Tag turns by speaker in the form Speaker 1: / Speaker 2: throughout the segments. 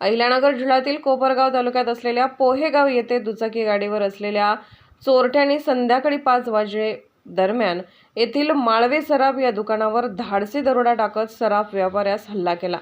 Speaker 1: अहिल्यानगर जिल्ह्यातील कोपरगाव तालुक्यात असलेल्या पोहेगाव येथे दुचाकी गाडीवर असलेल्या चोरट्यांनी संध्याकाळी पाच वाजे दरम्यान येथील माळवे सराफ या दुकानावर धाडसी दरोडा टाकत सराफ व्यापाऱ्यास हल्ला केला.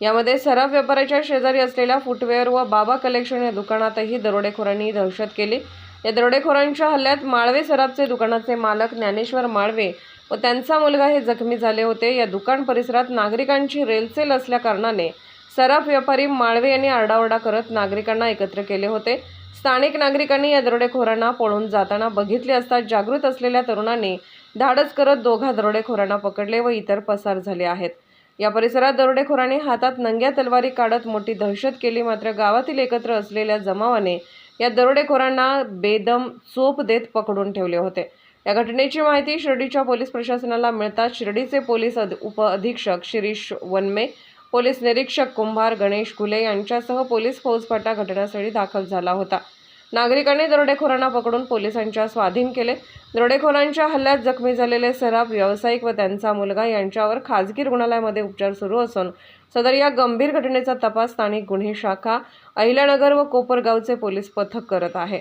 Speaker 1: यामध्ये सराफ व्यापाऱ्याच्या शेजारी असलेल्या फुटवेअर व बाबा कलेक्शन या दुकानातही दरोडेखोरांनी दहशत केली. या दरोडेखोरांच्या हल्ल्यात माळवे सराफचे दुकानाचे मालक ज्ञानेश्वर माळवे व त्यांचा मुलगा हे जखमी झाले होते. या दुकान परिसरात नागरिकांची रेलचेल असल्याकारणाने सराफ व्यापारी माळवे यांनी आरडाओरडा करत नागरिकांना एकत्र केले होते. स्थानिक नागरिकांनी या दरोडेखोरांना पळून जाताना बघितले असता जागृत असलेल्या तरुणांनी धाडस करत दोघा दरोडेखोरांना पकडले व इतर पसार झाले आहेत. या परिसरात दरोडेखोरांनी हातात नंग्या तलवारी काढत मोठी दहशत केली मात्र गावातील एकत्र असलेल्या जमावाने या दरोडेखोरांना बेदम चोप देत पकडून ठेवले होते. या घटनेची माहिती शिर्डीच्या पोलीस प्रशासनाला मिळताच शिर्डीचे पोलीस अध उप अधीक्षक शिरीष वनमे पोलीस निरीक्षक कुंभार गणेश घुले यांच्यासह पोलीस फौजफाटा घटनास्थळी दाखल झाला होता. नागरिकांनी दरोडेखोरांना पकडून पोलिसांच्या स्वाधीन केले. दरोडेखोरांच्या हल्ल्यात जखमी झालेले सराफ व्यावसायिक व त्यांचा मुलगा यांच्यावर खाजगी रुग्णालयामध्ये उपचार सुरू असून सदर या गंभीर घटनेचा तपास स्थानिक गुन्हे शाखा अहिल्यानगर व कोपरगावचे पोलीस पथक करत आहे.